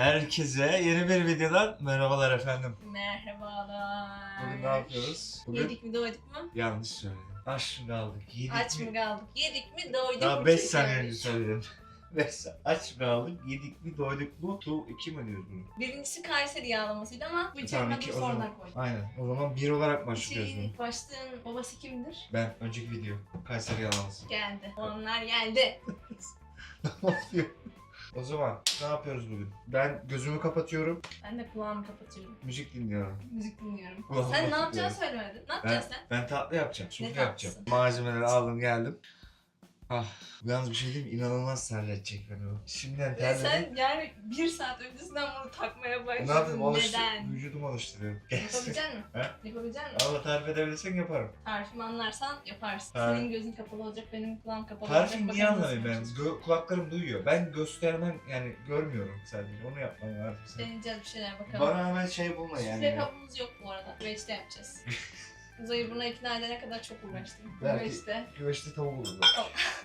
Herkese yeni bir videodan merhabalar efendim. Merhabalar. Bugün ne yapıyoruz? Bugün Yedik mi doyduk mu? yanlış söyledim. Aç mı kaldık? Yedik Aç mı kaldık? Yedik mi doyduk Daha mu? 5 Çünkü saniye öyle. önce söyledim. 5 saniye. Aç mı kaldık? Yedik mi? Doyduk mu? Tu 2 mi diyoruz bunu? Birincisi Kayseri yağlamasıydı ama bu içeri Tamam, iki, o zaman. koydum. Aynen. O zaman 1 olarak başlıyoruz bunu. Şeyin başlığın babası kimdir? Ben önceki video. Kayseri yalaması. Geldi. Onlar geldi. Ne yapıyor? O zaman ne yapıyoruz bugün? Ben gözümü kapatıyorum, Ben de kulağımı kapatıyorum. müzik dinliyorum. Müzik dinliyorum. Kulağımı sen ne kapatıyorum. yapacağını söylemedin. Ne Ben, yapacaksın sen? ben tatlı yapacağım, Ne sufle yapacağım. tatlısı? Malzemeleri aldım geldim. Ah, yalnız bir şey diyeyim mi? İnanılmaz terletecek beni bu. Şimdiden Ve terledim. sen yani bir saat öncesinden bunu takmaya başladın. Ne yapayım? Alıştır, Neden? vücudumu alıştırıyorum. Yapabilecek misin? He? Yapabilecek misin? Allah tarif edebilirsen yaparım. Tarifimi anlarsan yaparsın. Tarif- Senin gözün kapalı olacak, benim kulağım kapalı Tarifi olacak. niye Bakalım ben? yapacağız. Gö- kulaklarım duyuyor. Ben göstermem yani görmüyorum sadece. Onu yapmam lazım. sen. Deneyeceğiz bir şeyler bakalım. Bana hemen şey bulma yani. Süre kabımız yok bu arada. Güveçte yapacağız. Uzayı buna ikna edene kadar çok uğraştım. Belki- Güveçte Güveçte tavuk olur.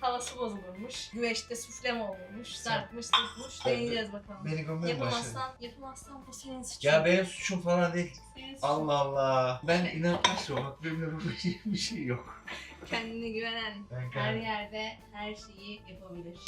havası bozulurmuş. Güveçte sufle mi olurmuş? Tutmuş. Ben- Deneyeceğiz bakalım. Beni gömmeye mi başladın? Yapamazsan, yapamazsan bu senin suçun. Ya benim suçum falan değil. Senin suçun. Allah Allah. Ben inanmışım. Bak benim yapabileceğim bir şey yok. Kendine güvenen Ben her yerde her şeyi yapabilir.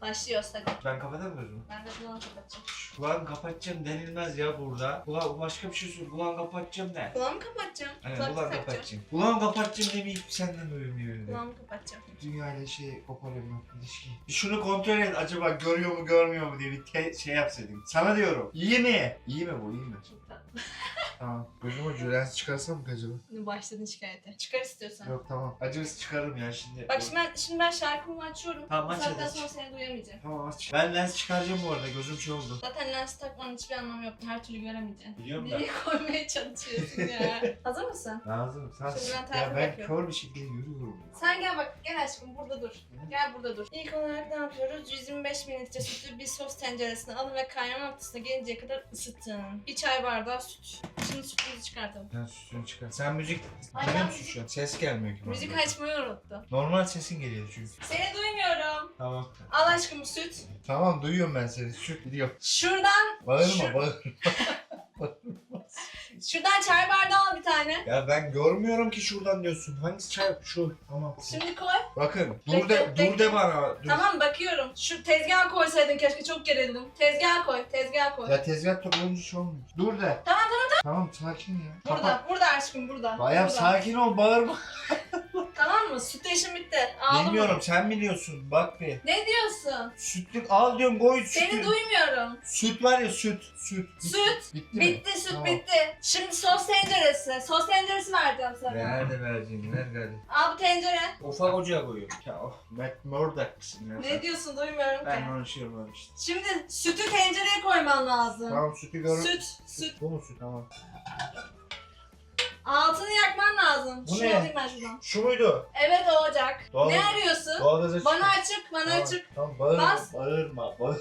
Başlıyoruz hadi. Ben kapatamıyorum mu? Ben de kulağımı kapatacağım. Kulağını kapatacağım denilmez ya burada. Kulağım başka bir şey söyle. Kulağını kapatacağım de. Kulağımı kapatacağım. Aynen Kulaklık kulağını kapatacağım. Kulağını kapatacağım demeyip senden duyuyorum yerinde. Kulağımı kapatacağım. Dünyayla şey koparıyorum ilişki. Bir şunu kontrol et acaba görüyor mu görmüyor mu diye bir te- şey yapsaydım. Sana diyorum. İyi mi? İyi mi bu iyi mi? Çok tatlı. Tamam. Gözümü cülens çıkarsam mı acaba? Başladın şikayete. Çıkar istiyorsan. Yok tamam. Acısı çıkarım ya şimdi. Bak şimdi ben, şimdi ben şarkımı açıyorum. Tamam, Bu aç saatten hadi. sonra seni duyamayacağım. Tamam aç. Ben lens çıkaracağım bu arada gözüm şey oldu. Zaten lens takmanın hiçbir anlamı yok. Her türlü göremeyeceksin. Biliyorum da. Nereye koymaya çalışıyorsun ya? Hazır mısın? Lazım. Sen Şimdi ben ya ben yapıyorum. kör bir şekilde yürüyorum. Sen gel bak, gel aşkım burada dur. Gel burada dur. İlk olarak ne yapıyoruz? 125 mililitre sütü bir sos tenceresine alın ve kaynama noktasına gelinceye kadar ısıtın. Bir çay bardağı süt. Şimdi sütümüzü çıkartalım. Sen sütünü çıkar. Sen müzik Ay, dinliyor musun müzik- şu an? Ses gelmiyor ki bana. Müzik açmayı unuttum. Normal sesin geliyor çünkü. Seni duymuyorum. Tamam. Al aşkım süt. Tamam duyuyorum ben seni. Süt gidiyor. Şuradan, Bağırma Şu- bağırma. şuradan çay bardağı al bir tane. Ya ben görmüyorum ki şuradan diyorsun. Hangisi çay? Şu. Tamam. Şimdi koy. Bakın. Dur de, bekle. dur de bana. Dur. Tamam bakıyorum. Şu tezgaha koysaydın keşke çok gerildim. Tezgaha koy, tezgaha koy. Ya tezgah toplayınca şey olmuyor. Dur de. Tamam tamam. Tamam sakin ya. Burada, Kapat. burada aşkım burada. Bayağı burada. sakin ol bağırma. Tamam mı? Süt işim bitti. Aldım Bilmiyorum sen biliyorsun. Bak bir. Ne diyorsun? Sütlük al diyorum koy sütü. Seni duymuyorum. Süt var ya süt. Süt. Süt. Bitti mi? Bitti süt Tamam. bitti. Şimdi sos tenceresi. Sos tenceresi vereceğim sana. Nerede vereceğim? Ver gari. Al bu tencere. Ufak ocağa koyuyorum. Ya oh, Matt Murdock mısın ya Ne diyorsun duymuyorum Ben ki. konuşuyorum öyle işte. Şimdi sütü tencereye koyman lazım. Tamam sütü gör. Süt, süt. Bu mu süt? Tamam. Altını yakman lazım. Bu Şunu ne? alayım ben şuradan. Şu muydu? Evet o ocak. Doğru. Ne arıyorsun? Doğalgaz açık. Bana açık, bana açık. Tamam bağırma. Bas. Bağırma. Bağırma.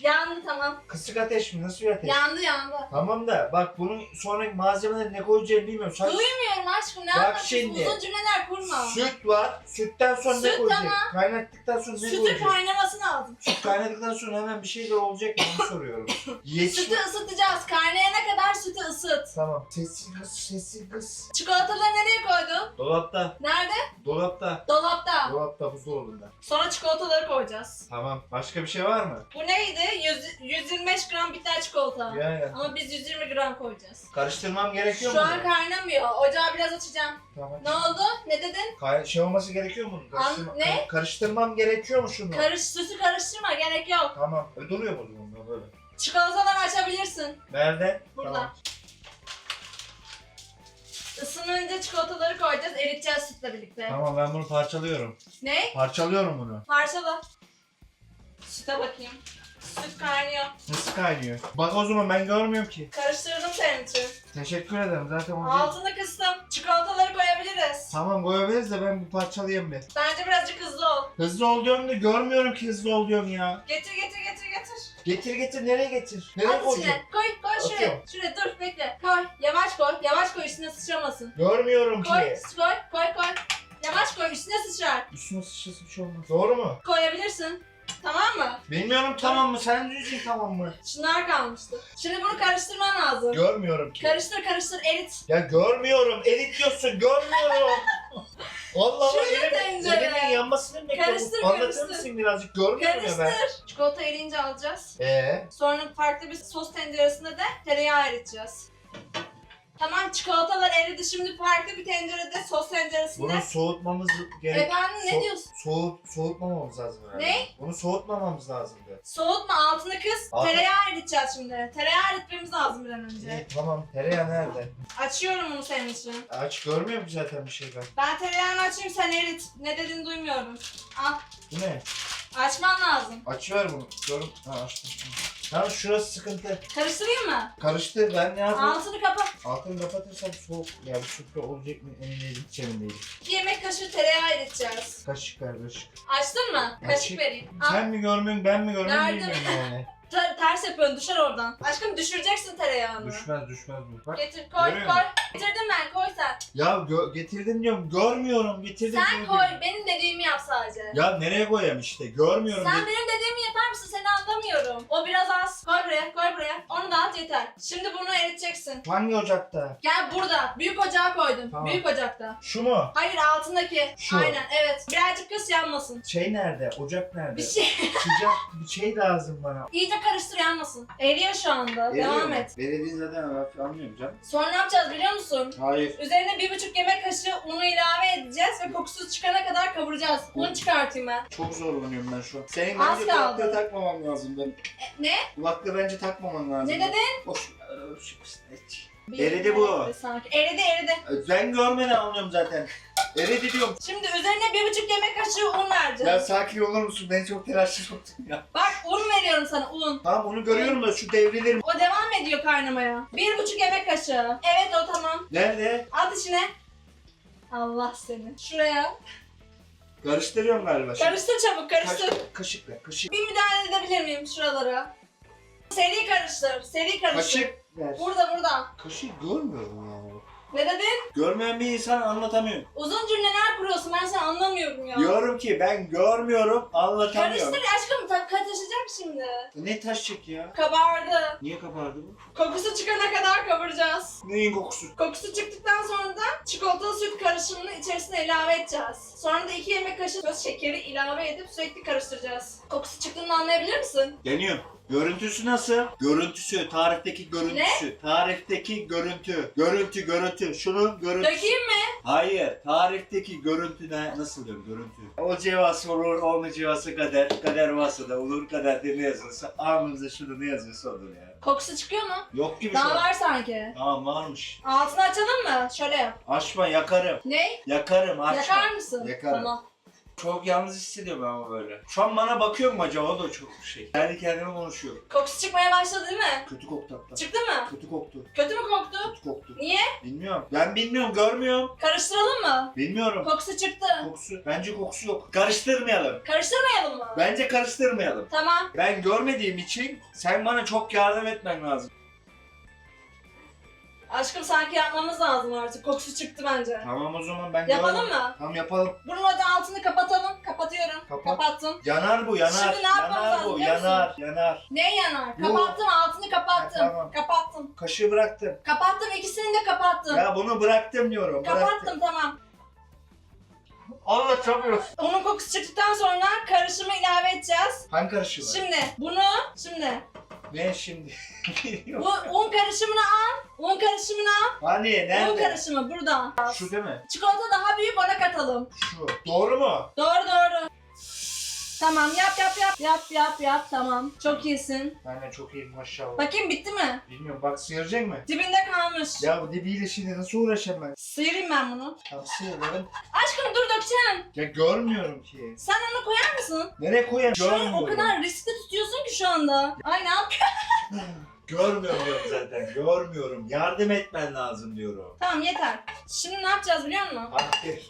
Yandı tamam. Kısık ateş mi? Nasıl bir ateş? Yandı yandı. Tamam da bak bunun sonraki malzemeleri ne koyacağını bilmiyorum. Sen Duymuyorum aşkım ne Bak anlatıyorsun? şimdi. Uzun cümleler kurma. süt var. Sütten sonra ne Süt koyacaksın? ama. Kaynattıktan sonra ne Sütü koyacaksın? kaynaması lazım. Süt kaynadıktan sonra hemen bir şeyler olacak mı? Onu soruyorum. Yetişme. Sütü ısıtacağız. Kaynayana kadar sütü ısıt. Tamam. Sessiz kız, sessiz kız. Çikolataları nereye koydun? Dolapta. Nerede? Dolapta. Dolapta. Dolapta buzdolabında. Sonra çikolataları koyacağız. Tamam. Başka bir şey var mı? Bu neydi? 100, 125 gram bitter çikolata. Yani. Ama biz 120 gram koyacağız. Karıştırmam gerekiyor Şu mu? an kaynamıyor. Ocağı biraz açacağım. Tamam. Ne oldu? Ne dedin? Kay- şey olması gerekiyor mu? Karıştırma- ne? kar- karıştırmam gerekiyor mu şunu? Karış, sütü karıştırma. Gerek yok. tamam. E, duruyor mu zaman böyle? Çikolataları açabilirsin. Nerede? Burada. Tamam. Isınınca çikolataları koyacağız. Eriteceğiz sütle birlikte. Tamam ben bunu parçalıyorum. Ne? Parçalıyorum bunu. Parçala. Süte bakayım. Süt kaynıyor. Nasıl kaynıyor? Bak o zaman ben görmüyorum ki. Karıştırdım senin için. Teşekkür ederim zaten o Altını kıstım. Çikolataları koyabiliriz. Tamam koyabiliriz de ben bir parçalayayım bir. Bence birazcık hızlı ol. Hızlı ol diyorum da görmüyorum ki hızlı ol diyorum ya. Getir getir getir getir. Getir getir nereye getir? Nereye At koyacağım? içine. Koy koy şuraya. Atıyorum. Şuraya dur bekle. Koy. Yavaş koy. Yavaş koy üstüne sıçramasın. Görmüyorum Koy ki. koy koy koy. Yavaş koy üstüne sıçrar. Üstüne sıçrası bir şey olmaz. Doğru mu? Koyabilirsin. Tamam mı? Bilmiyorum tamam mı? Sen düzgün tamam mı? Şunlar kalmıştı. Şimdi bunu karıştırman lazım. Görmüyorum ki. Karıştır karıştır erit. Ya görmüyorum. Elit diyorsun. Görmüyorum. Allah Allah. Şöyle tencere. Elimin yanmasını mı bekliyorum? Karıştır, Anlatır karıştır. mısın birazcık? Görmüyorum ya ben. Karıştır. Çikolata eriyince alacağız. Ee, Sonra farklı bir sos tenceresinde de tereyağı eriteceğiz. Tamam çikolatalar eridi. Şimdi farklı bir tencerede sos tenceresinde. bunu soğutmamız gerek. Efendim ne diyorsun? Soğut, soğutmamamız lazım herhalde. Ne? Bunu soğutmamamız lazımdı. Soğutma altını kız. Altı- Tereyağı eriteceğiz şimdi. Tereyağı eritmemiz lazım bir an önce. İyi, tamam. Tereyağı nerede? Açıyorum bunu senin için. Aç görmüyorum ki zaten bir şey ben. Ben tereyağını açayım sen erit. Ne dediğini duymuyorum. Al. Bu ne? Açman lazım. Açıver bunu. Gör. Ha açtım. Tamam şurası sıkıntı. Karıştırayım mı? Karıştı. Ben ne yapayım? Altını kapat. Altını kapatırsam soğuk. Ya bu sütle olacak mı emin değilim. Hiç emin değilim. 2 yemek kaşığı tereyağı eriteceğiz. Kaşık ver kaşık. Açtın mı? Açık. Kaşık vereyim. Al. Sen mi görmüyorsun ben mi görmüyorum Nerede? bilmiyorum yani. Ter- ters yapıyorsun düşer oradan. Aşkım düşüreceksin tereyağını. düşmez düşmez bu. Bak. Getir koy Görüyor koy. Getirdim ben koy sen. Ya gö- getirdim diyorum görmüyorum getirdim Sen diyorum. koy benim dediğimi yap sadece. Ya nereye koyayım işte görmüyorum. Sen benim dediğimi yapar mısın? Seni anlamıyorum. O biraz az. Koy buraya, koy buraya. Onu dağıt yeter. Şimdi bunu eriteceksin. Hangi ocakta? Gel burada. Büyük ocağa koydum. Tamam. Büyük ocakta. Şu mu? Hayır altındaki. Şu. Aynen evet. Birazcık kız yanmasın. Şey nerede? Ocak nerede? Bir şey. Sıcak bir şey lazım bana. İyice karıştır yanmasın. Eriyor şu anda. Devam et. Belediye zaten anlıyorum canım. Sonra ne yapacağız biliyor musun? Hayır. Üzerine bir buçuk yemek kaşığı unu ilave edeceğiz ve kokusu çıkana kadar kavuracağız. Un çıkartayım ben. Çok zorlanıyorum ben şu an. Senin Az bence kaldı. kulaklığı takmamam lazım benim. Ne? Kulaklığı bence takmaman lazım. Ne dedin? Boş. Eridi bu. Sanki. Eridi eridi. Ben görmeden anlıyorum zaten. Eridi diyorum. Şimdi üzerine bir buçuk yemek kaşığı un vereceğiz. Ya sakin olur musun? Beni çok telaşlı soktun ya. Bak un veriyorum sana un. Tamam onu görüyorum da şu devrilir. O devam ediyor kaynamaya. Bir buçuk yemek kaşığı. Evet o tamam. Nerede? At içine. Allah seni. Şuraya. Karıştırıyorum galiba. Şimdi Karıştır çabuk karıştır. Kaş- kaşık ver. Kaşık. Bir müdahale edebilir miyim şuralara? Seri karıştır. Seri karıştır. Kaşık ver. Burada burada. Kaşık görmüyorum. Ne dedin? Görmeyen bir insan anlatamıyor. Uzun cümleler kuruyorsun. Ben seni anlamıyorum ya. Diyorum ki ben görmüyorum, anlatamıyorum. Karıştır aşkım. Ta taşıyacak şimdi. Ne taşacak ya? Kabardı. Niye kabardı bu? Kokusu çıkana kadar kavuracağız. Neyin kokusu? Kokusu çıktıktan sonra da çikolatalı süt karışımını içerisine ilave edeceğiz. Sonra da 2 yemek kaşığı toz şekeri ilave edip sürekli karıştıracağız. Kokusu çıktığını anlayabilir misin? Deniyorum. Görüntüsü nasıl? Görüntüsü, tarifteki görüntüsü. Tarifteki görüntü. Görüntü, görüntü. Şunun görüntüsü. Dökeyim mi? Hayır, tarifteki görüntü ne? Nasıl diyorum görüntü? O cevası olur, onun cevası kader. Kader varsa da olur, kader de ne yazılırsa. Alnımıza şurada ne yazıyorsa olur ya. Kokusu çıkıyor mu? Yok gibi şu Daha an. var sanki. Tamam varmış. Altını açalım mı? Şöyle yap. Açma, yakarım. Ne? Yakarım, açma. Yakar mısın? Yakarım. Tamam. Çok yalnız hissediyorum ama böyle. Şu an bana bakıyor mu acaba? O da çok şey. Kendi kendime konuşuyor. Kokusu çıkmaya başladı değil mi? Kötü koktu hatta. Çıktı mı? Kötü koktu. Kötü mü koktu? Kötü koktu. Niye? Bilmiyorum. Ben bilmiyorum, görmüyorum. Karıştıralım mı? Bilmiyorum. Kokusu çıktı. Kokusu. Bence kokusu yok. Karıştırmayalım. Karıştırmayalım mı? Bence karıştırmayalım. Tamam. Ben görmediğim için sen bana çok yardım etmen lazım. Aşkım sanki yapmamız lazım artık. Kokusu çıktı bence. Tamam o zaman ben Yapalım mı? Tamam yapalım. Bunun da altını kapatalım. Kapatıyorum. Kapat. Kapattım. Yanar bu yanar. Şimdi ne yapmamız yanar lazım bu biliyor musun? yanar yanar. Ne yanar? Bu- Kapattım altını kapattım. Ha, tamam. Kapattım. Kaşığı bıraktım. Kapattım ikisini de kapattım. Ya bunu bıraktım diyorum. Bıraktım. kapattım tamam. Anlatamıyorum. Onun kokusu çıktıktan sonra karışımı ilave edeceğiz. Hangi karışı var? Şimdi bunu şimdi Ne şimdi? bu un karışımını al. Un karışımını al. hani Un nerede? karışımı burada. Şu değil mi? Çikolata daha büyük ona katalım. Şu. Doğru mu? Doğru doğru. Tamam yap yap yap. Yap yap yap tamam. Çok iyisin. Aynen çok iyi maşallah. Bakayım bitti mi? Bilmiyorum bak sıyıracak mı? Dibinde kalmış. Ya bu dibiyle şimdi nasıl uğraşayım ben? Sıyırayım ben bunu. Tamam sıyırlarım. Aşkım dur dökeceğim. Ya görmüyorum ki. Sen onu koyar mısın? Nereye koyayım? Şu an o kadar riskli tutuyorsun ki şu anda. Ay ne? Görmüyorum diyorum zaten. Görmüyorum. Yardım etmen lazım diyorum. Tamam yeter. Şimdi ne yapacağız biliyor musun? Hadi.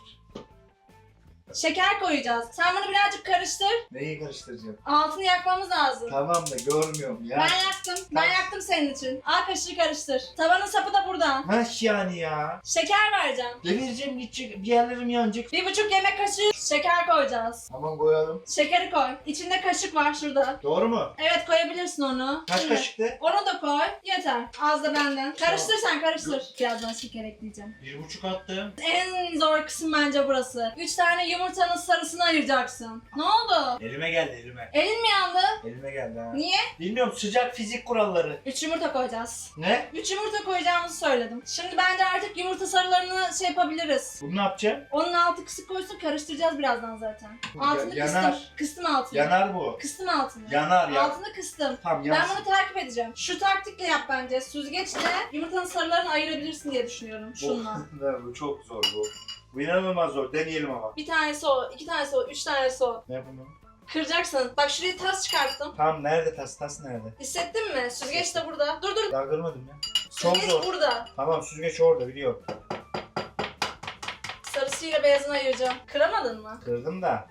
Şeker koyacağız. Sen bunu birazcık karıştır. Neyi karıştıracağım? Altını yakmamız lazım. Tamam da görmüyorum ya. Ben yaktım. Ben Tamam. yaktım senin için. Al kaşığı karıştır. Tavanın sapı da burada. Haş yani ya. Şeker vereceğim. Devireceğim gidecek bir yerlerim yanacak. Bir buçuk yemek kaşığı şeker koyacağız. Tamam koyalım. Şekeri koy. İçinde kaşık var şurada. Doğru mu? Evet koyabilirsin onu. Kaç Şimdi. kaşıktı? Onu da koy. Yeter. Az da benden. Karıştır sen karıştır. Birazdan şeker ekleyeceğim. Bir buçuk attım. En zor kısım bence burası. Üç tane yumurtanın sarısını ayıracaksın. Ne oldu? Elime geldi elime. Elin mi yandı? Elime geldi ha. Niye? Bilmiyorum sıcak fizik kuralları. Üç yumurta koyacağız. Ne? Üç yumurta koyacağımızı söyledim. Şimdi bence artık yumurta sarılarını şey yapabiliriz. Bunu ne yapacağım? Onun altı kısık koysun karıştıracağız birazdan zaten. Ya- Altını yanar. kıstım. Kıstım altını. Yanar bu. Kıstım altını. Yanar ya. Altını kıstım. Tamam Ben yansın. bunu takip edeceğim. Şu taktikle yap bence. Süzgeçle yumurtanın sarılarını ayırabilirsin diye düşünüyorum şunla. Bu, bu çok zor bu. Bu inanılmaz zor. Deneyelim ama. Bir tanesi o, iki tanesi o, üç tanesi o. Ne bunu? Kıracaksın. Bak şuraya tas çıkarttım. Tamam nerede tas tas nerede? Hissettin mi? Süzgeç de burada. Dur dur. Daha görmedim ya. Çok Süzgeç zor. burada. Tamam süzgeç orada biliyorum. Sarısıyla beyazını ayıracağım. Kıramadın mı? Kırdım da.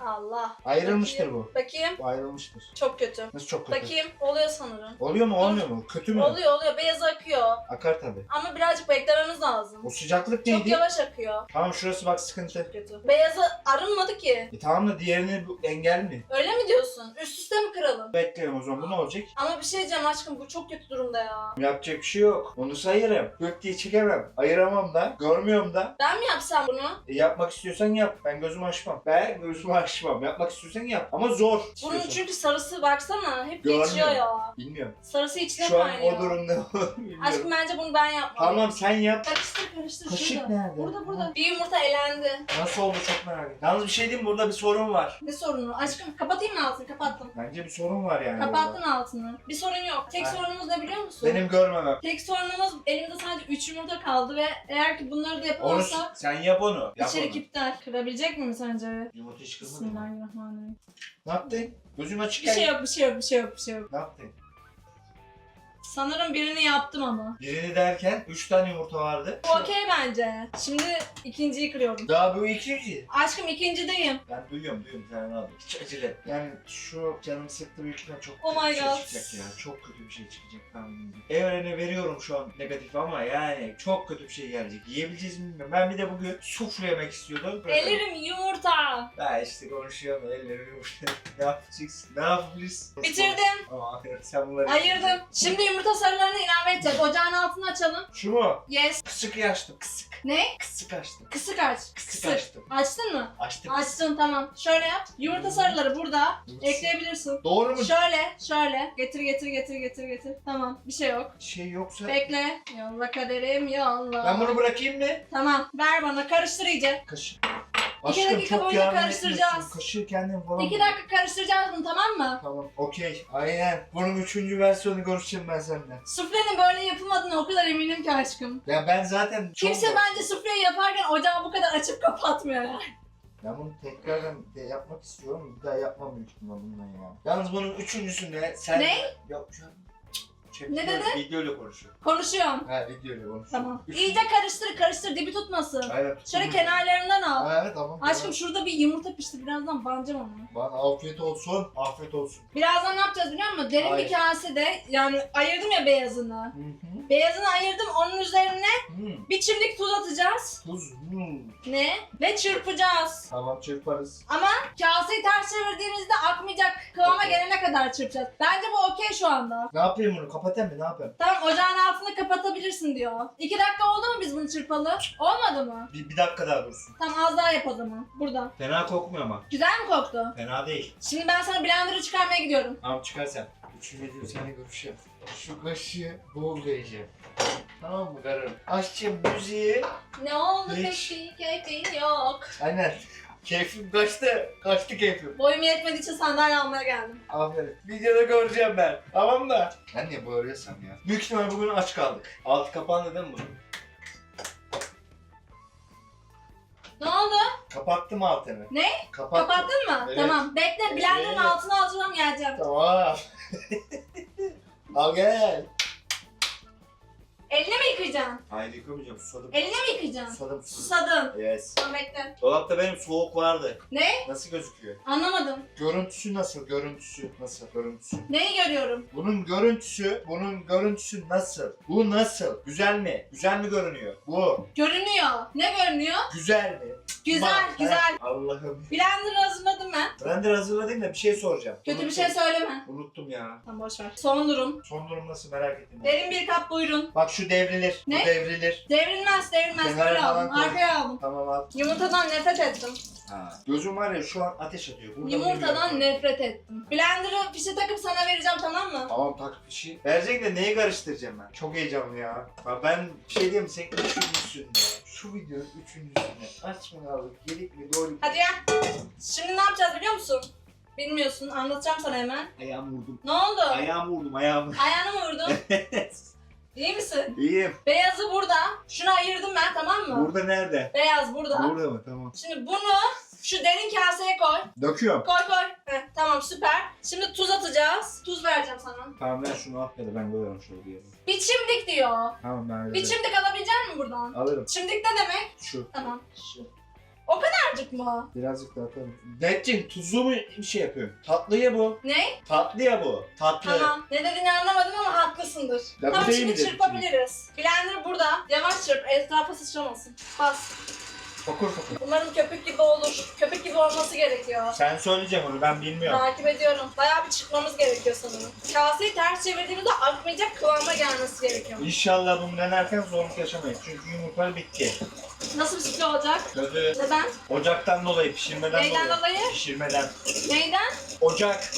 Allah. Ayrılmıştır bu. Bakayım. Bu ayrılmıştır. Çok kötü. Nasıl çok kötü? Bakayım. Oluyor sanırım. Oluyor mu olmuyor mu? Kötü mü? Oluyor oluyor. Beyaz akıyor. Akar tabi. Ama birazcık beklememiz lazım. O sıcaklık Çok neydi? yavaş akıyor. Tamam şurası bak sıkıntı. Kötü. Beyazı arınmadı ki. E tamam da diğerini bu engel mi? Öyle mi diyorsun? Üst üste mi kıralım? Bekleyelim o zaman bu ne olacak? Ama bir şey diyeceğim aşkım bu çok kötü durumda ya. Yapacak bir şey yok. Onu sayarım. Gök diye çekemem. Ayıramam da. Görmüyorum da. Ben mi yapsam bunu? E, yapmak istiyorsan yap. Ben gözümü açmam. Ben gözümü açmam. Yapmak istiyorsan yap. Ama zor. Bunun istiyorsan. çünkü sarısı baksana hep Görmüyorum. geçiyor ya. Bilmiyorum. Sarısı içine Şu an kaynıyor. o durum ne olur bilmiyorum. Aşkım bence bunu ben yapmalıyım. Tamam sen yap. Karıştır karıştır Kaşık şurada. nerede? Burada burada. Bir yumurta elendi. Nasıl oldu çok merak ettim. Yalnız bir şey diyeyim mi? burada bir sorun var. Ne sorunu? Aşkım kapatayım mı altını? Kapattım. Bence bir sorun var yani. Kapattın burada. altını. Bir sorun yok. Tek Ha. sorunumuz ne biliyor musun? Benim görmemem. Tek sorunumuz elimde sadece 3 yumurta kaldı ve eğer ki bunları da Onu yapamazsak sen yap onu. Yap içerik onu. iptal. Kırabilecek miyim sence? Yumurta hiç mı? Bismillahirrahmanirrahim. Ne yaptın? Gözüm açık Bir şey yok, bir şey yok, bir şey yok, bir şey yok. Ne yaptın? Sanırım birini yaptım ama. Birini derken 3 tane yumurta vardı. Bu okey bence. Şimdi ikinciyi kırıyorum. Daha bu ikinci. Aşkım ikincideyim. Ben duyuyorum duyuyorum sen abi. Hiç acele. et. Yani şu canım sıktı büyük ihtimal çok Oh kötü my bir şey God. çıkacak ya. Çok kötü bir şey çıkacak tahminim. Evrene veriyorum şu an negatif ama yani çok kötü bir şey gelecek. Yiyebileceğiz mi bilmiyorum. Ben bir de bugün sufle yemek istiyordum. Ellerim yumurta. Ben işte konuşuyorum ellerim yumuşak. ne yapacaksın? Ne yapabiliriz? Bitirdim. Ama sen bunları... Ayırdım. Şimdi yumurta sarılarını ilave edeceğiz. Ocağın altını açalım. Şu mu? Yes. Kısık açtım. Kısık. Ne? Kısık açtım. Kısık aç. Kısık açtım. Açtın mı? Açtım. Açtın tamam. Şöyle yap. Yumurta sarıları burada. Ekleyebilirsin. Doğru mu? Şöyle, şöyle. Getir, getir, getir, getir, getir. Tamam, bir şey yok. Şey yoksa... Bekle. Yolla kaderim, yolla. Ben bunu bırakayım mı? Tamam, ver bana. Karıştır iyice. Kaşık. İki Aşkım dakika çok boyunca karıştıracağız. Kaşığı kendin falan. İki dakika karıştıracağız bunu, tamam mı? Tamam okey. Aynen. Bunun üçüncü versiyonu görüşeceğim ben seninle. Suflenin böyle yapılmadığına o kadar eminim ki aşkım. Ya ben zaten çok Kimse bence sufleyi yaparken ocağı bu kadar açıp kapatmıyor yani. Ben bunu tekrardan de yapmak istiyorum. Bir daha yapmam büyük ihtimal bununla ya. Yalnız bunun üçüncüsünde sen... Ne? Yok Şey, Ne video- dedi? Videoyla konuşuyor. Konuşuyorum. Ha videoyla konuşuyor. Tamam. Üç- İyice karıştır, karıştır. Dibi tutmasın. Aynen. Şöyle kenarlarından al. Ha, evet tamam. Aşkım şurada bir yumurta pişti. Birazdan banacağım onu. Bana afiyet olsun. Afiyet olsun. Birazdan ne yapacağız biliyor musun? Derin Hayır. bir kasede yani ayırdım ya beyazını. Hı hı. Beyazını ayırdım. Onun üzerine Hmm. bir çimdik tuz atacağız. Tuz. Hmm. Ne? Ve çırpacağız. Tamam çırparız. Ama kaseyi ters çevirdiğimizde akmayacak kıvama Okey. gelene kadar çırpacağız. Bence bu okey şu anda. Ne yapayım bunu? Kapatayım mı? Ne yapayım? Tamam ocağın altını kapatabilirsin diyor. İki dakika oldu mu biz bunu çırpalı? Olmadı mı? Bir, bir dakika daha dursun. Tamam az daha yap o zaman. Burada. Fena kokmuyor ama. Güzel mi koktu? Fena değil. Şimdi ben sana blender'ı çıkarmaya gidiyorum. Tamam çıkar sen. Üçüncü diyor seni görüşeceğim. Şu kaşığı bol vereceğim. Tamam mı karım? Açacağım müziği. Ne oldu Hiç. peki? Keyfin yok. Aynen. Keyfim kaçtı. Kaçtı keyfim. Boyum yetmediği için sandalye almaya geldim. Aferin. Videoda göreceğim ben. Tamam da. Ben niye bağırıyorsam ya? Büyük ihtimal bugün aç kaldık. Alt kapandı değil mi bunun? Ne oldu? Kapattım altını. Ne? Kapattım. Kapattın mı? Evet. Tamam. Bekle blenderın Evet. altına alacağım geleceğim. Tamam. Al gel. Yıkayacaksın? Hayır yıkamayacağım susadım. Elini mi yıkayacaksın? Susadım susadım. Susadın. Yes. Tamam bekle. Dolapta benim soğuk vardı. Ne? Nasıl gözüküyor? Anlamadım. Görüntüsü nasıl? Görüntüsü nasıl? Görüntüsü. Neyi görüyorum? Bunun görüntüsü, bunun görüntüsü nasıl? Bu nasıl? Güzel mi? Güzel mi görünüyor? Bu. Görünüyor. Ne görünüyor? Güzel mi? Güzel, Bak, güzel. Allah'ım. Blender hazırladım ben. De hazırladım da bir şey soracağım. Kötü bir Unuttum. şey söyleme. Unuttum ya. Tamam boş ver. Son durum. Son durum nasıl merak ettim. Derin bir kap buyurun. Bak şu devrilir. Ne? Bu devrilir. Devrilmez, devrilmez. Kenara Böyle falan aldım. koy. Arkaya aldım. Tamam al. Yumurtadan nefret ettim. Ha. Gözüm var ya şu an ateş atıyor. Buradan Yumurtadan nefret ettim. Blender'ı fişe takıp sana vereceğim tamam mı? Tamam tak bir şey. Verecek de neyi karıştıracağım ben? Çok heyecanlı ya. Bak ben bir şey diyeyim mi? sen üçüncüsün ya. Şu videonun üçüncüsüne. Aç mı aldık? Yedik mi? Doğru. Hadi gel. Şimdi ne yapacağız biliyor musun? Bilmiyorsun. Anlatacağım sana hemen. Ayağımı vurdum. Ne oldu? Ayağımı vurdum ayağımı. Ayağını mı vurdun? İyi misin? İyiyim. Beyazı burada. Şunu ayırdım ben tamam mı? Burada nerede? Beyaz burada. Burada mı? Tamam. Şimdi bunu şu derin kaseye koy. Döküyorum. Koy koy. Heh, tamam süper. Şimdi tuz atacağız. Tuz vereceğim sana. Tamam ben şunu at ya da ben koyarım şöyle bir yere. Bir çimdik diyor. Tamam ben öyle. Bir çimdik alabilecek misin buradan? Alırım. Çimdik ne demek? Şu. Tamam. Şu. O kadarcık mı? Birazcık daha atalım. Netçin tuzu mu bir şey yapıyorum? Tatlı ya bu. Ne? Tatlı ya bu. Tatlı. Tamam. Ne dediğini anlamadım ama haklısındır. Ya bu tamam değil şimdi midir? çırpabiliriz. Blender burada. Yavaş çırp. Etrafa sıçramasın. Bas. Fokur fokur. Umarım köpük gibi olur. Köpük gibi olması gerekiyor. Sen söyleyeceksin onu ben bilmiyorum. Takip ediyorum. Bayağı bir çıkmamız gerekiyor sanırım. Kaseyi ters çevirdiğimizde akmayacak kıvama gelmesi gerekiyor. İnşallah bunu denerken zorluk yaşamayız. Çünkü yumurta bitti. Nasıl bir olacak? Kötü. Neden? Ocaktan dolayı, pişirmeden Neyden dolayı? Pişirmeden. Neyden? Ocak.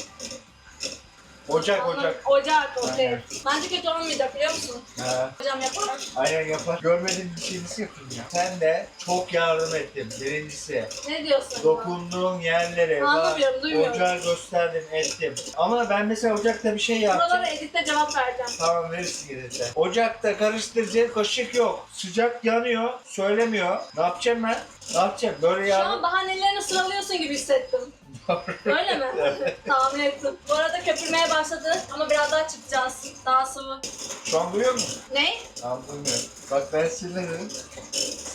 Ocak, ocak. Ocak, okey. Aynen. Bence kötü olmayacak biliyor musun? Ha, Hocam yapar. aynen yapar. Görmediğim bir şey nasıl yapayım ya? Sen de çok yardım ettin. Birincisi. Ne diyorsun? Dokunduğun yerlere, Anlamıyorum, duymuyorum. ocağı gösterdim, ettim. Ama ben mesela ocakta bir şey yaptım. Buralara editte cevap vereceğim. Tamam verirsin gelirse. Ocakta karıştırıcı kaşık yok. Sıcak yanıyor. Söylemiyor. Ne yapacağım ben? Ne yapacağım? Böyle Şu an bahanelerini sıralıyorsun gibi hissettim. Öyle mi? Tahmin ettim. Bu arada köpürmeye başladı ama biraz daha çıkacağız. Daha sıvı. Şu an duyuyor musun? Ne? Duymuyorum. Bak ben sinirlerim.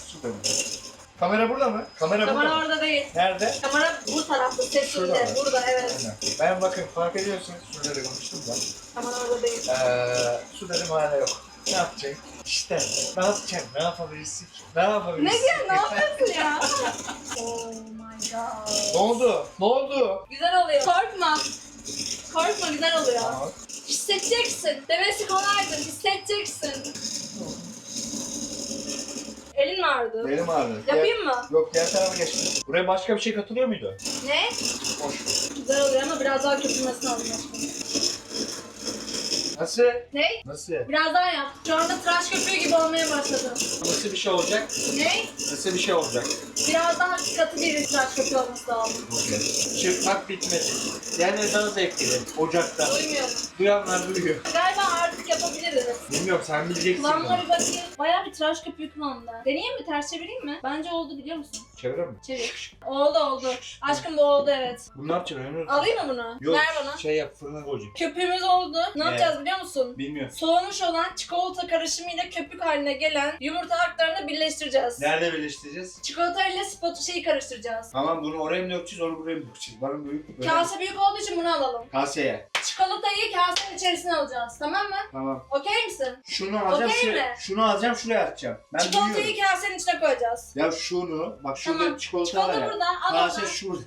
Süper. Kamera burada mı? Kamera, Kamera burada mı? orada değil. Nerede? Kamera bu tarafta, Şurada sesinde. mı? Burada evet. Aynen. Ben bakın fark ediyorsunuz. Şurada da konuştum da. Kamera orada değil. Ee, su dedim hala yok. Ne yapacak? İşte ne yapacak? Ne yapabilirsin? ki? Ne yapabilirsin? Ne diyorsun? Ne yapıyorsun ya? Ne oldu? Ne oldu? Güzel oluyor. Korkma. Korkma güzel oluyor. Tamam. Hissedeceksin. Demesi kolaydır. Hissedeceksin. Elin mi ağrıdı? Benim ağrı. Yapayım mı? Yok diğer tarafa geçtim. Buraya başka bir şey katılıyor muydu? Ne? Boş. Güzel oluyor ama biraz daha köpürmesi lazım. aşkım. Nasıl? Ne? Nasıl? Biraz daha yap. Şu anda tıraş köpüğü gibi olmaya başladı. Nasıl bir şey olacak? Ne? Nasıl bir şey olacak? Biraz daha katı bir tıraş köpüğü olması lazım. Çırpmak bitmedi. Yani daha zevkli. Ocakta. Duymuyorum. Duyanlar duyuyor. Galiba artık yapabiliriz. Bilmiyorum sen bileceksin. Kıvamına bir bakayım. Bayağı bir tıraş köpüğü kıvamında. Deneyeyim mi? Ters çevireyim mi? Bence oldu biliyor musun? Çevirir mi? Çevir. Oldu oldu. Aşkım bu oldu evet. Bunu ne yapacaksın? Mi? Alayım mı bunu? Yok Ver bana. şey yap fırına koyacağım. Köpüğümüz oldu. Ne Ne? yapacağız biliyor musun? Bilmiyorum. Soğumuş olan çikolata karışımıyla köpük haline gelen yumurta haklarını birleştireceğiz. Nerede birleştireceğiz? Çikolata ile spot şeyi karıştıracağız. Tamam bunu oraya mı dökeceğiz, onu buraya mı dökeceğiz? Bana büyük böyle. Kase büyük olduğu için bunu alalım. Kaseye. Çikolatayı kasenin içerisine alacağız. Tamam mı? Tamam. Okey misin? Şunu alacağım, Okey şuraya, mi? şunu alacağım, şuraya atacağım. Ben Çikolatayı duyuyorum. kasenin içine koyacağız. Ya şunu, bak şurada Tamam. çikolata, Çikolata var ya. burada. Al Kase oradan. şurada.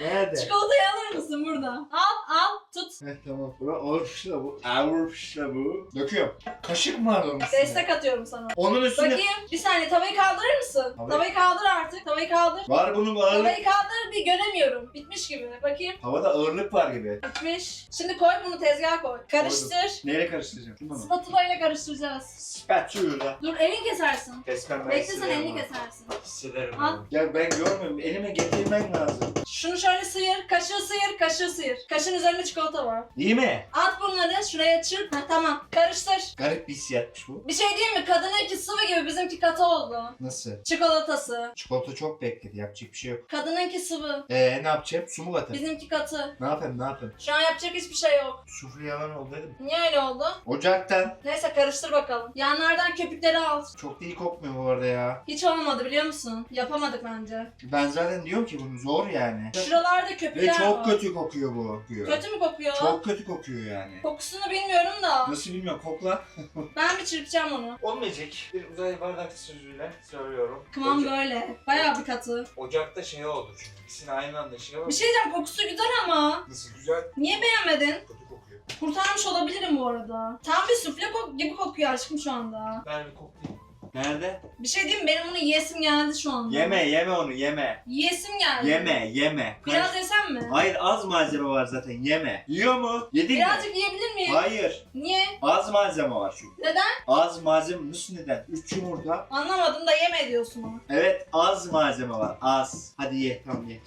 Nerede? Çikolatayı alır mısın burada? Al al tut. Heh tamam. Bura ağırmış da bu. Ağırmış da bu. Döküyorum. Kaşık mı var onun üstüne? Destek atıyorum sana. Onun üstüne... Bakayım. Bir saniye tavayı kaldırır mısın? Tabii. Tavayı kaldır artık. Tavayı kaldır. Var bunun ağırlık. Tavayı kaldır bir göremiyorum. Bitmiş gibi. Bakayım. Havada ağırlık var gibi. Bitmiş. Şimdi koy bunu tezgaha koy. Karıştır. Neyle karıştıracağım? Şunu mu? Spatula ile karıştıracağız. Spatula. Dur elin kesersin. Kesmem ben Bekle sen elini onu. kesersin. Hissederim. Al. onu. Ya ben görmüyorum. Elime getirmen lazım. Şunu şöyle sıyır. Kaşığı sıyır. Kaşığı sıyır. Kaşığın üzerinde çikolata var. İyi mi? At bunları şuraya çırp. Ha, tamam. Karıştır. Garip bir hissiyatmış bu. Bir şey diyeyim mi? Kadınınki sıvı gibi bizimki katı oldu. Nasıl? Çikolatası. Çikolata çok bekledi. Yapacak bir şey yok. Kadınınki sıvı. Ee ne yapacağım? Su mu katayım? Bizimki katı. Ne yapayım ne yapayım? Şu an yapacak hiçbir şey yok. Sufle yalan oldu dedim. Niye öyle oldu? Ocaktan. Neyse karıştır bakalım. Yanlardan köpükleri al. Çok da iyi kokmuyor bu arada ya. Hiç olmadı biliyor musun? Yapamadık bence. Ben zaten diyorum ki bunu zor yani. Şuralarda Ve köpükler çok var. kötü kokuyor bu. Kokuyor. Kötü mü kokuyor? Çok kötü kokuyor yani. Kokusunu bilmiyorum da. Nasıl bilmiyorum kokla. Ben bir çırpacağım onu. Olmayacak. Bir uzay bardak sözüyle söylüyorum. Kıvam böyle. Bayağı bir katı. Ocakta şey oldu çünkü. İkisini aynı anda şey Bir şey diyeceğim kokusu güzel ama. Nasıl güzel Niye beğenmedin? kötü kokuyor. Kurtarmış olabilirim bu arada. Tam bir sufle kok gibi kokuyor aşkım şu anda. Ben bir koklayayım. Nerede? Bir şey diyeyim mi? benim bunu yiyesim geldi şu anda. Yeme yeme onu yeme. Yiyesim geldi. Yeme yeme. Biraz yesem mi? Hayır az malzeme var zaten yeme. Yiyor mu? Yedin mi? Birazcık yiyebilir miyim? Hayır. Niye? Az malzeme var çünkü. Neden? Az malzeme nasıl neden? 3 yumurta. Anlamadım da yeme diyorsun ama. Evet az malzeme var. Az. Hadi ye tamam ye.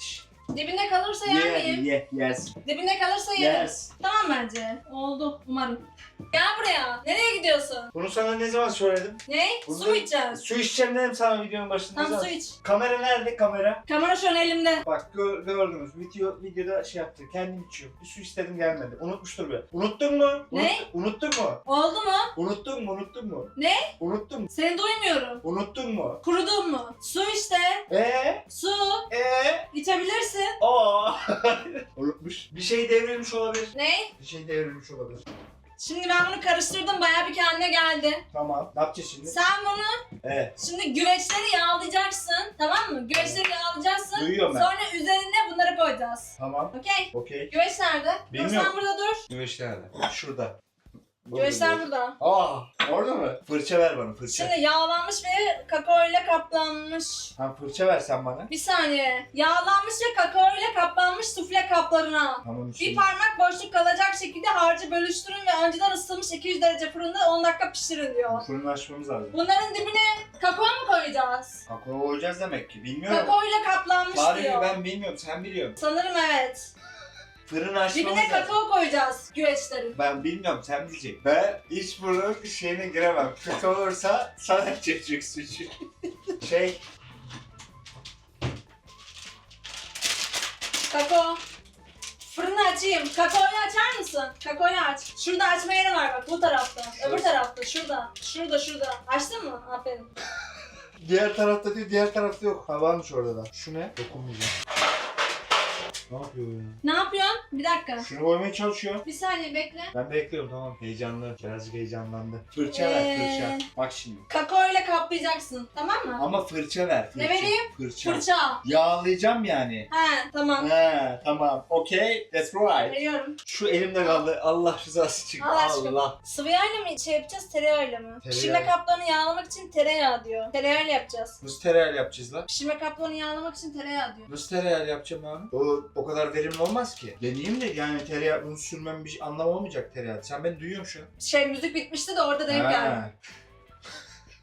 Dibinde kalırsa yer Ye miyim? ye yersin. Dibinde kalırsa yerim. Yersin. Tamam bence. Oldu umarım. Gel buraya. Nereye gidiyorsun? Bunu sana ne zaman söyledim? Ne? Bunu Su mu içeceğiz? Su içeceğim dedim sana videonun başında. Zaten. su iç. Kamera nerede kamera? Kamera şu an elimde. Bak gör, gördünüz video videoda şey yaptı kendim içiyorum. Bir su istedim gelmedi. Unutmuştur be. Unuttun mu? Ne? Unut, unuttun mu? Oldu mu? Unuttun mu? Unuttun mu? Ne? Unuttun mu? Seni duymuyorum. Unuttun mu? Kurudun mu? Su işte. Ee? Su. Ee? İçebilirsin. Aa. Unutmuş. Bir şey devrilmiş olabilir. Ne? Bir şey devrilmiş olabilir. Şimdi ben bunu karıştırdım. Bayağı bir kendine geldi. Tamam. Ne yapacağız şimdi? Sen bunu Evet. şimdi güveçleri yağlayacaksın. Tamam mı? Güveçleri yağlayacaksın. Duyuyorum ben. Sonra üzerine bunları koyacağız. Tamam. Okey. Okey. Güveç nerede? Dur Bilmiyorum. sen burada dur. Güveç nerede? Şurada. Güveçler burada. Aa, orada mı? Fırça ver bana fırça. Şimdi yağlanmış ve kakao ile kaplanmış. Tamam fırça ver sen bana. Bir saniye. Yağlanmış ve kakao ile kaplanmış sufle kaplarına. Tamam Bir şimdi. parmak boşluk kalacak şekilde harcı bölüştürün ve önceden ısıtılmış 200 derece fırında 10 dakika pişirin diyor. Fırını açmamız lazım. Bunların dibine kakao mu koyacağız? Kakao koyacağız demek ki. Bilmiyorum. Kakao ile kaplanmış Tarihi diyor. ben bilmiyorum. Sen biliyorsun. Sanırım evet. Fırın açmamız Dibine lazım. kakao koyacağız güveçlerin. Ben bilmiyorum. Sen bileceksin. Ben hiç bunun şeyine giremem. Kötü olursa sana çekecek suçu. şey. Kakao. Fırını açayım. Kakaoyu açar mısın? Kakaoyu aç. Şurada açma yeri var bak bu tarafta. Öbür tarafta şurada. Şurada şurada. Açtın mı? Aferin. Diğer tarafta değil, diğer tarafta yok. Ha varmış orada da. Şu ne? Dokunmayacağım. Ne yapıyor ya? Ne yapıyorsun? Bir dakika. Şunu koymaya çalışıyor. Bir saniye bekle. Ben bekliyorum tamam. Heyecanlı. Birazcık heyecanlandı. Fırça ver Ee. fırça. Bak şimdi. Kakao ile kaplayacaksın. Tamam mı? Ama fırça ver. Fırça. Ne vereyim? Fırça. Fırça. Yağlayacağım yani. He tamam. He tamam. Okay. That's right. Veriyorum. Şu elimde kaldı. Allah rızası için. Allah aşkına. Allah. Sıvı yağıyla mı şey yapacağız tereyağıyla mı? Tereyağı. Pişirme kaplarını yağlamak için tereyağı diyor. Tereyağıyla yapacağız. Nasıl tereyağı yapacağız lan? Pişirme kaplarını yağlamak için tereyağı diyor. Nasıl tereyağı yapacağım abi? O, o kadar verimli olmaz ki. Deneyeyim de yani tereyağı bunu sürmem bir anlam olmayacak tereyağı. Sen beni duyuyorsun şu an. Şey müzik bitmişti de orada denk geldi. Ha.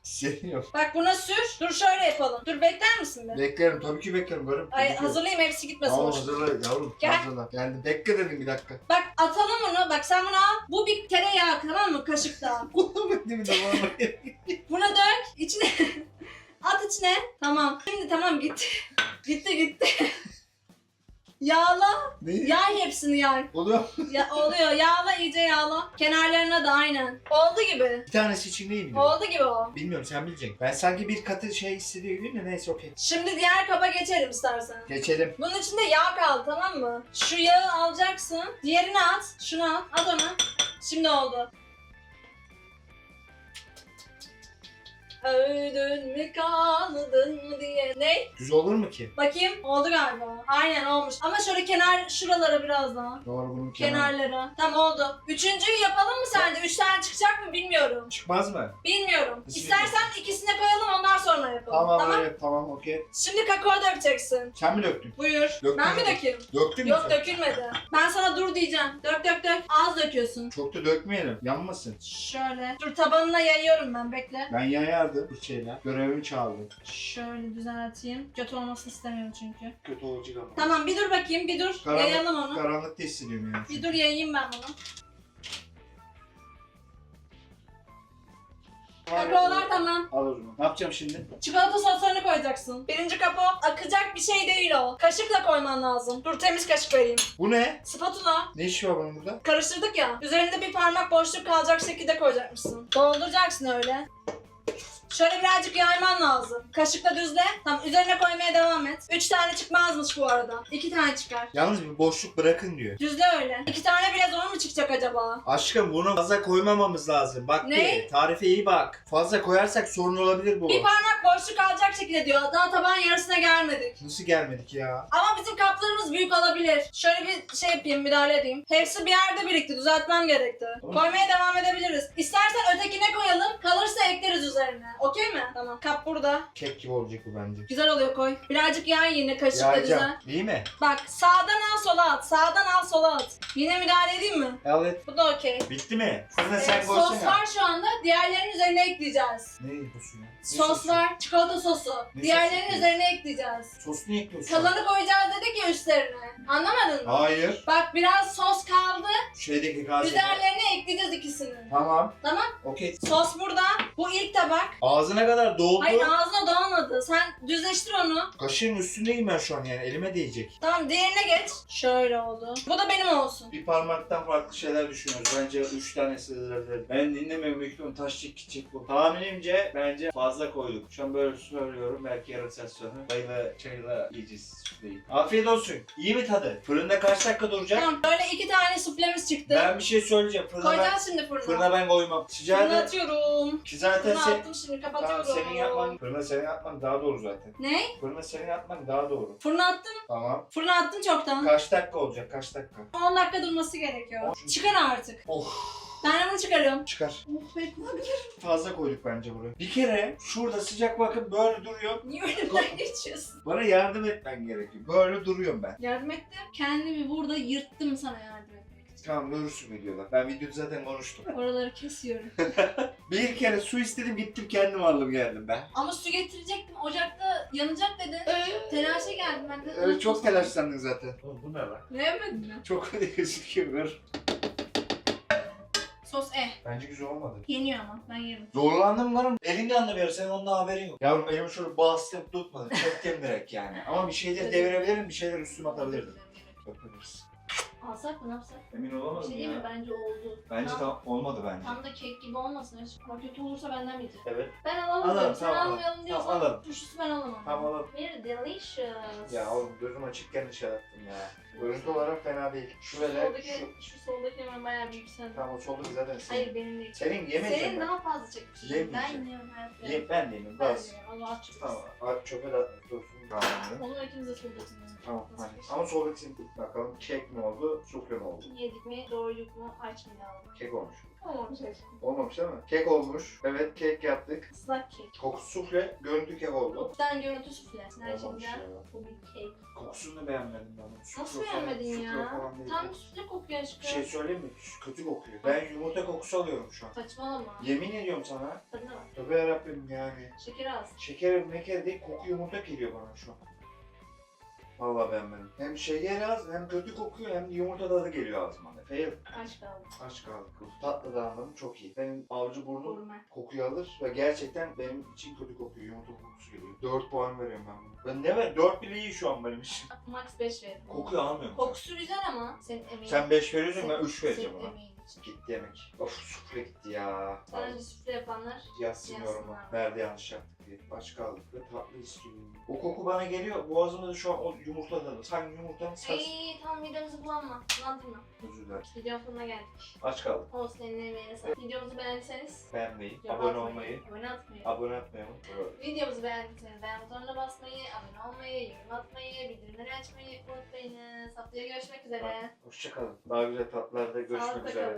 Seniyor. Bak buna sür. Dur şöyle yapalım. Dur bekler misin bir? Beklerim tabii ki beklerim görüm. Ay hazırlayayım hepsi gitmesin. Tamam boş. hazırla yavrum. Gel. Hazırla. Geldim. Bekle dedim bir dakika. Bak atalım bunu. Bak sen bunu al. Bu bir tereyağı tamam mı? Kaşıkta. Değil mi tamam. Buna dök. İçine. At içine. Tamam. Şimdi tamam gitti. gitti gitti. Yağla. ne? Yay hepsini yay. Oluyor. Ya, oluyor. Yağla iyice yağla. Kenarlarına da aynen. Oldu gibi. Bir tanesi için değil mi? Oldu gibi o. Bilmiyorum sen bileceksin. Ben sanki bir katı şey hissediyor gibi de neyse okey. Şimdi diğer kaba geçelim istersen. Geçelim. Bunun içinde yağ kaldı tamam mı? Şu yağı alacaksın. Diğerini at. Şunu at. At onu. Şimdi oldu. Öldün mü kaldın mı diye. Ne? Düz olur mu ki? Bakayım. Oldu galiba. Aynen olmuş. Ama şöyle kenar şuralara biraz daha. Doğru bunun kenarı. Kenarlara. Tamam oldu. Üçüncüyü yapalım mı sence? Üç tane çıkacak mı bilmiyorum. Çıkmaz mı? Bilmiyorum. Nasıl İstersen ikisine koyalım ondan sonra yapalım. Tamam, tamam. öyle tamam okey. Şimdi kakao dökeceksin. Sen mi döktün? Buyur. Döktün ben mi mü? dökeyim? Döktün mü Yok sen? dökülmedi. Ben sana dur diyeceğim. Dök dök dök. Az döküyorsun. Çok da dökmeyelim. Yanmasın. Şöyle. Dur tabanına yayıyorum ben bekle. Ben yayardım bir şeyler. Görevimi çaldım. Şöyle düzelteyim. Kötü olmasını istemiyorum çünkü. Kötü olacak ama. Tamam bir dur bakayım bir dur. Karanlık- Yayalım onu. Karanlıkta hissediyorum yani. Bir dur yayayım ben bunu. Kakaolar tamam. Al o zaman. Ne yapacağım şimdi? Çikolata soslarını koyacaksın. Birinci kapı akacak bir şey değil o. Kaşıkla koyman lazım. Dur temiz kaşık vereyim. Bu ne? Spatula. Ne işi var bunun burada? Karıştırdık ya. Üzerinde bir parmak boşluk kalacak şekilde koyacakmışsın. Dolduracaksın öyle. Şöyle birazcık yayman lazım. Kaşıkla düzle. Tamam üzerine koymaya devam et. Üç tane çıkmazmış bu arada. İki tane çıkar. Yalnız bir boşluk bırakın diyor. Düzle öyle. İki tane bile zor mu çıkacak acaba? Aşkım bunu fazla koymamamız lazım. Bak Ne? bir, tarife iyi bak. Fazla koyarsak sorun olabilir bu. Bir parmak boşluk kalacak şekilde diyor. Daha taban yarısına gelmedik. Nasıl gelmedik ya? Ama bizim kaplarımız büyük olabilir. Şöyle bir şey yapayım, müdahale edeyim. Hepsi bir yerde birikti, düzeltmem gerekti. Tamam. Koymaya devam edebiliriz. İstersen ötekine koyalım, kalırsa ekleriz üzerine. Okey mi? Tamam. Kap burada. Kek gibi olacak bu bence. Güzel oluyor koy. Birazcık yay yine kaşıkla güzel. İyi mi? Bak sağdan al sola at, sağdan al sola at. Yine müdahale edeyim mi? Evet. Bu da okey. Bitti mi? Fırına Ee, sen sos var şu anda, diğerlerinin üzerine ekleyeceğiz. Ne yapıyorsun ya? Sos sosu? var, çikolata sosu. Ne Diğerlerinin sosu? üzerine ekleyeceğiz. Sos niye ekliyorsun? Kalanı koyacağız dedik ya üstlerine. Anlamadın mı? Hayır. Bak biraz sos kaldı. Şeydeki gazetede. Üzerlerine ekleyeceğiz ikisini. Tamam. Tamam. Okey. Sos burada. Bu ilk tabak. Ağzına kadar doldu. Hayır ağzına dolmadı. Sen düzleştir onu. Kaşığın üstündeyim ben şu an yani elime değecek. Tamam diğerine geç. Şöyle oldu. Bu da benim olsun. Bir parmaktan farklı şeyler düşünüyoruz. Bence 3 tane sığdırabilir. Ben dinlemiyorum büyük ihtimalle taş çek gidecek bu. Tahminimce bence fazla koyduk. Şu an böyle söylüyorum. Belki yarım saat sonra çayla çayla yiyeceğiz. Değil. Afiyet olsun. İyi mi tadı? Fırında kaç dakika duracak? Tamam böyle iki tane suplemiz çıktı. Ben bir şey söyleyeceğim. Fırına ben, Koyacağız şimdi fırına. fırına ben koymam. Fırına Sıcağında atıyorum. ki zaten Fırına sen... attım şimdi Tamam kapatıyorum. senin yapman, fırına senin yapman daha doğru zaten. Ne? Fırına senin yapman daha doğru. Fırına attım. Tamam. Fırına attım çoktan. Kaç dakika olacak? Kaç dakika? 10 dakika durması gerekiyor. On- Çıkar artık. Of. Ben bunu çıkarıyorum. Çıkar. Of be. Fazla koyduk bence buraya. Bir kere şurada sıcak bakın böyle duruyor. Niye önümden geçiyorsun? Bana yardım etmen gerekiyor. Böyle duruyorum ben. Yardım ettim. Kendimi burada yırttım sana yardım etmek için. Tamam görürsün videoda. Ben videoda zaten konuştum. Oraları kesiyorum. Bir kere su istedim gittim kendim aldım geldim ben. Ama su getirecektim. Ocakta yanacak dedin. Telaşa geldim ben de. Öyle çok telaşlandın zaten. Oğlum bu ne lan? Beğenmedin mi? Çok gözüküyor. Sos eh. Bence güzel olmadı. Yeniyor ama ben yerim. Zorlandım lan. Elin yanına bir senin ondan haberin yok. Yavrum elimi şöyle bastım tutmadı. Çektim direkt yani. Ama bir şeyleri devirebilirim, bir şeyler üstüme atabilirdim. Yapabiliriz. Alsak mı ne yapsak? Emin Bir olamadım şey değil mi? ya. Bence oldu. Bence tam, tam olmadı bence. tam da kek gibi olmasın. hiç. Ama kötü olursa benden bitir. Evet. Ben alalım Alalım. Sen tamam, almayalım tamam, diyorsan alalım. turşusu ben alamam. Tamam alalım. Very delicious. Ya oğlum gözüm açıkken dışarı attım ya. Görüntü olarak fena değil. Şu ve de soldaki, şu. şu soldaki hemen bayağı büyük sen. Tamam o soldaki zaten senin. Hayır benim değil. Senin yemeyeceğim Senin ben. daha fazla çekmiş. Ben Yemeyeceğim. yemiyorum her Ye, ben yemeyeyim. Ben Biraz. de yemiyorum. Allah aşkına. Tamam. At çöpe de dursun. Tamam. Onu ikimiz de soldakini. Tamam hadi. Ama soldaki bakalım kek mi oldu, sufle mi oldu? Yedik mi, doyduk mu, aç mı kaldık? Kek olmuş. Olmamış aşkım. Olmamış mi? Kek olmuş. Evet kek yaptık. Islak kek. Kokusu sufle, görüntü kek oldu. Sen görüntü sufle. Her Olmamış şeyden ya. bu bir kek. Kokusunu beğenmedim ben. Sufle Nasıl falan- beğenmedin sufle ya? falan değil. Tam sufle kokuyor aşkım. Bir şey söyleyeyim mi? Kötü kokuyor. Ben yumurta kokusu alıyorum şu an. Saçmalama. Yemin ediyorum sana. Tadına bak. Tövbe yarabbim yani. Şeker az. Şeker meker değil koku yumurta geliyor bana şu an. Vallahi beğenmedim. Hem şeker az hem kötü kokuyor hem de yumurta tadı geliyor ağzıma. Fail. Aç kaldım. Aç kaldık. Tatlı da anladım çok iyi. Benim avcı burnum Gurme. kokuyu alır ve gerçekten benim için kötü kokuyor. Yumurta kokusu geliyor. 4 puan veriyorum ben buna. Ben ne ver? 4 bile iyi şu an benim için. Max 5 veririm. Kokuyu almıyorum. Kokusu güzel ama senin emeğin. Sen 5 veriyorsun ben 3 vereceğim Senin ona. emeğin için. Gitti yemek. Of sufle gitti ya. Sana önce sufle yapanlar Yazsın yoruma. Yazsınlar. Nerede yanlış yaptık diye. Aç kaldık ve tatlı istiyorum. O koku bana geliyor. Boğazımda da şu an o yumurta tadı. Sanki yumurtanın sas. Ay tam midemizi bulanma. Bulandırma. Özür dilerim. Video sonuna geldik. Aç kaldık. Olsun eline emeğine sağlık. Videomuzu beğendiyseniz Beğenmeyi, yorum abone atmayı, olmayı, abone atmayı. abone atmayı unutmayın. Videomuzu beğendiyseniz beğen butonuna basmayı, abone olmayı, yorum atmayı, bildirimleri açmayı unutmayınız. Haftaya görüşmek üzere. Hoşçakalın. Daha güzel tatlarda görüşmek üzere.